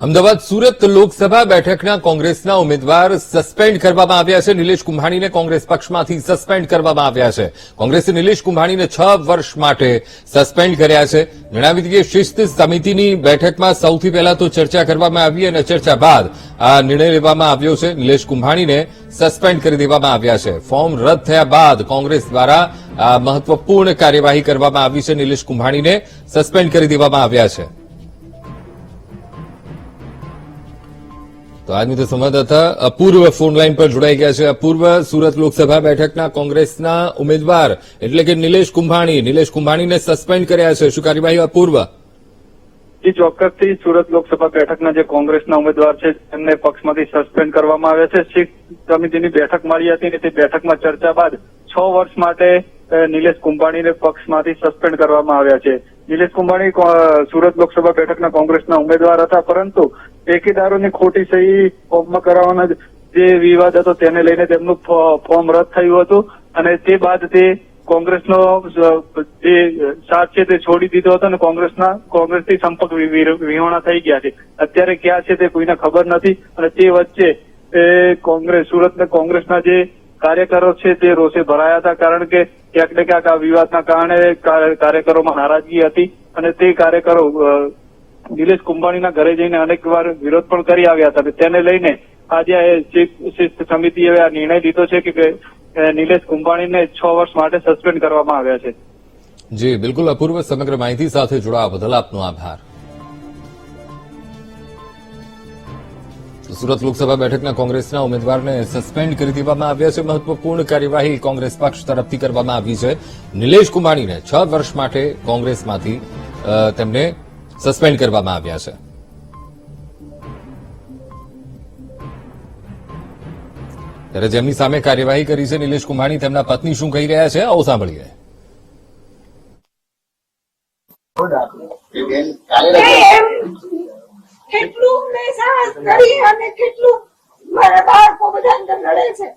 અમદાવાદ સુરત લોકસભા બેઠકના કોંગ્રેસના ઉમેદવાર સસ્પેન્ડ કરવામાં આવ્યા છે. નિલેશ કુંભાણીને કોંગ્રેસ પક્ષમાંથી સસ્પેન્ડ કરવામાં આવ્યા છે. કોંગ્રેસે નિલેશ કુંભાણીને છ વર્ષ માટે સસ્પેન્ડ કર્યા છે. જણાવી દઈએ, શિસ્ત સમિતિની બેઠકમાં સૌથી પહેલા તો ચર્ચા કરવામાં આવી અને ચર્ચા બાદ આ નિર્ણય લેવામાં આવ્યો છે. નિલેશ કુંભાણીને સસ્પેન્ડ કરી દેવામાં આવ્યા છે. ફોર્મ રદ થયા બાદ કોંગ્રેસ દ્વારા મહત્વપૂર્ણ કાર્યવાહી કરવામાં આવી છે. નિલેશ કુંભાણીને સસ્પેન્ડ કરી દેવામાં આવ્યા છે. તો આજની તો સંવાદદાતા અપૂર્વ ફોન પર જોડાઈ ગયા છે અપૂર્વ. સુરત લોકસભા બેઠકના કોંગ્રેસના ઉમેદવાર એટલે કે નિલેશ કુંભાણી. નિલેશ કુંભાણીને સસ્પેન્ડ કર્યા છે. શું કાર્યવાહી અપૂર્વ? જી, ચોક્કસથી સુરત લોકસભા બેઠકના જે કોંગ્રેસના ઉમેદવાર છે, તેમને પક્ષમાંથી સસ્પેન્ડ કરવામાં આવ્યા છે. શીખ સમિતિની બેઠક મળી હતી અને તે બેઠકમાં ચર્ચા બાદ છ વર્ષ માટે નિલેશ કુંભાણીને પક્ષમાંથી સસ્પેન્ડ કરવામાં આવ્યા છે. નિલેશ કુંભાણી સુરત લોકસભા બેઠકના કોંગ્રેસના ઉમેદવાર હતા, પરંતુ ઠેકેદારોની ખોટી સહી ફોર્મમાં કરાવવાના જે વિવાદ હતો તેને લઈને તેમનું ફોર્મ રદ થયું હતું અને તે બાદ તે કોંગ્રેસનો જે સાથ છે તે છોડી દીધો હતો અને કોંગ્રેસના, કોંગ્રેસથી સંપર્ક વિહોણા થઈ ગયા છે. અત્યારે ક્યાં છે તે કોઈને ખબર નથી અને તે વચ્ચે કોંગ્રેસ સુરતના કોંગ્રેસના જે કાર્યકરો છે તે રોષે ભરાયા હતા કારણ કે ક્યાંક ને ક્યાંક આ વિવાદના કારણે કાર્યકરોમાં નારાજગી હતી અને તે કાર્યકરો નિલેશ કુંભાણીના ઘરે જઈને અનેક વાર વિરોધ પણ કરી આવ્યા હતા. તેને લઈને આજે શિસ્ત સમિતિએ આ નિર્ણય લીધો છે કે નિલેશ કુંભાણીને છ વર્ષ માટે સસ્પેન્ડ કરવામાં આવ્યા છે. જી, બિલકુલ અપૂર્વ સમગ્ર માહિતી સાથે જોડાવા બદલ આપનો આભાર. સુરત લોકસભા બેઠકના કોંગ્રેસના ઉમેદવારને સસ્પેન્ડ કરી દેવામાં આવ્યા છે. મહત્વપૂર્ણ કાર્યવાહી કોંગ્રેસ પક્ષ તરફથી કરવામાં આવી છે. નિલેશ કુમાણીને છ વર્ષ માટે કોંગ્રેસમાંથી તેમને સસ્પેન્ડ કરવામાં આવ્યા છે. ત્યારે જેમની સામે કાર્યવાહી કરી છે નિલેશ કુંભાણી તેમના પત્ની શું કહી રહ્યા છે? આવો સાંભળીએ. કેટલું મેં સાહસ કરી અને કેટલું મારા બાળકો બધા અંદર લડે છે.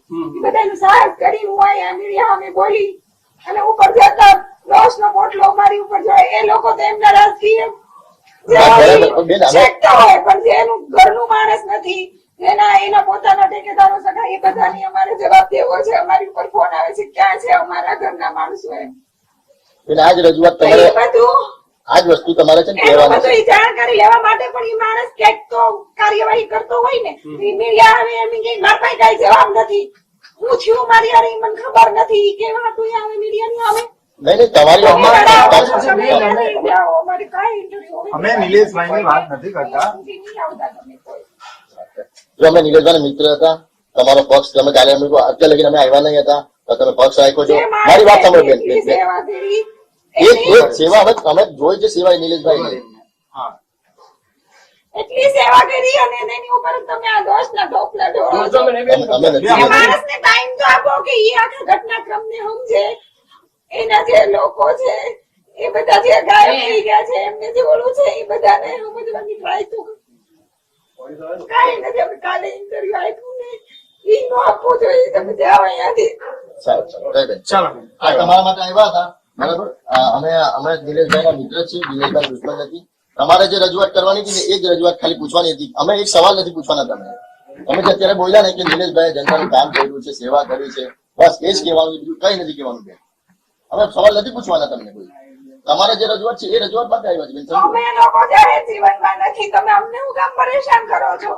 એ સાહસ કરી હું અહીંયા મીડિયા અમે બોલી અને ઉપર જતા રોષનો પોટલો મારી ઉપર જોડે એ લોકો તો એમના રાજકીય ઘરનું માણસ નથી એના એના પોતાના ઠેકેદારો સગા એ બધાની અમારે જવાબ દેવો છે. અમારી ઉપર ફોન આવે છે ક્યાં છે અમારા ઘરના માણસો એમ. બેન આજ રજૂઆત તમારે આજ વસ્તુ તમારે છે ને એનું કહેવાની બધું છે. ઈ જાણકારી લેવા માટે પણ એ માણસ ક્યાંક તો કાર્યવાહી કરતો હોય ને મીડિયા આવે એમ કે મારા પાસે કાંઈ જવાબ નથી. હું થયું મારી હારે મને ખબર નથી. કેવા હતું આવે મીડિયા ની આવે? નહીં નહીં તમારી અમે નિલેશભાઈ નિલેશભાઈની વાત નથી કરતા. સુધી આવતા તમે જો અમે નિલેશભાઈ મિત્ર હતા તમારો પક્ષ તમે કાલે અમે અત્યારે લગીને અમે આવ્યા નહીં હતા તો તમે પક્ષ રાખ્યો છો. મારી વાત સાંભળો બેન એક એક સેવા હવે તમે જોઈ છે સેવા નિલેશભાઈ હા. એટલી સેવા કરી અને એની ઉપર તમે આ દોષના ઢોકલા ઢોળો છો. માણસને ટાઈમ તો આપો કે એ આખા ઘટનાક્રમને સમજે. એના જે લોકો છે એ બધા જે ગાયબ થઈ ગયા છે એમને જે ઓલું છે એ બધાને સમજવાની ટ્રાય તો કરો. નથી અમે કાલે ઇન્ટરવ્યુ આપ્યું ને એ નો આપવો જોઈએ તમે જાઓ અહીંયાથી. ચાલો. આ તમારા માટે આવ્યા હતા. બરાબર? અમે અમે નિલેશભાઈના મિત્ર છીએ નિલેશભાઈ દુશ્મન નથી તમારે જે રજૂઆત કરવાની હતી એ જ રજૂઆત ખાલી પૂછવાની હતી. અમે એક સવાલ નથી પૂછવાના તમને. તમે જે અત્યારે બોલ્યા ને કે નિલેશભાઈ જનતાનું કામ કર્યું છે સેવા કરી છે બસ એ જ કહેવાનું બીજું કઈ નથી કહેવાનું બેન. અમે સવાલ નથી પૂછવાના તમને કોઈ. તમારે જે રજૂઆત છે એ રજૂઆત માટે આવ્યા છે સમજો લોકો જીવનમાં નથી, તમે અમને હું કામ પરેશાન કરો છો?